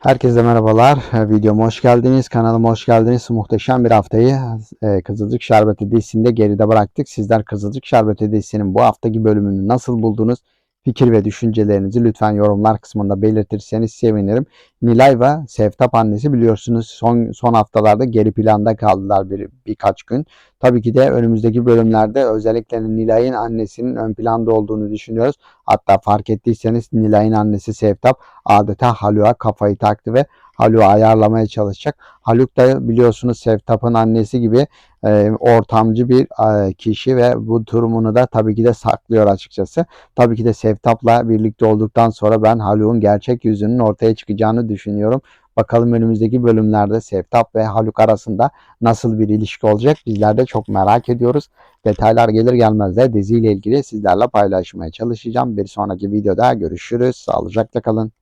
Herkese merhabalar. E, Videoma hoş geldiniz. Kanalıma hoş geldiniz. Muhteşem bir haftayı e, Kızılcık Şerbeti dizisinde geride bıraktık. Sizler Kızılcık Şerbeti dizisinin bu haftaki bölümünü nasıl buldunuz? Fikir ve düşüncelerinizi lütfen yorumlar kısmında belirtirseniz sevinirim. Nilay ve Sevtap annesi biliyorsunuz son son haftalarda geri planda kaldılar bir, birkaç gün. Tabii ki de önümüzdeki bölümlerde özellikle Nilay'ın annesinin ön planda olduğunu düşünüyoruz. Hatta fark ettiyseniz Nilay'ın annesi Sevtap adeta Haluk'a kafayı taktı ve Haluk'u ayarlamaya çalışacak. Haluk da biliyorsunuz Sevtap'ın annesi gibi e, ortamcı bir e, kişi ve bu durumunu da tabii ki de saklıyor açıkçası. Tabii ki de Sevtap'la birlikte olduktan sonra ben Haluk'un gerçek yüzünün ortaya çıkacağını düşünüyorum. Bakalım önümüzdeki bölümlerde Sevtap ve Haluk arasında nasıl bir ilişki olacak bizler de çok merak ediyoruz. Detaylar gelir gelmez de diziyle ilgili sizlerle paylaşmaya çalışacağım. Bir sonraki videoda görüşürüz. Sağlıcakla kalın.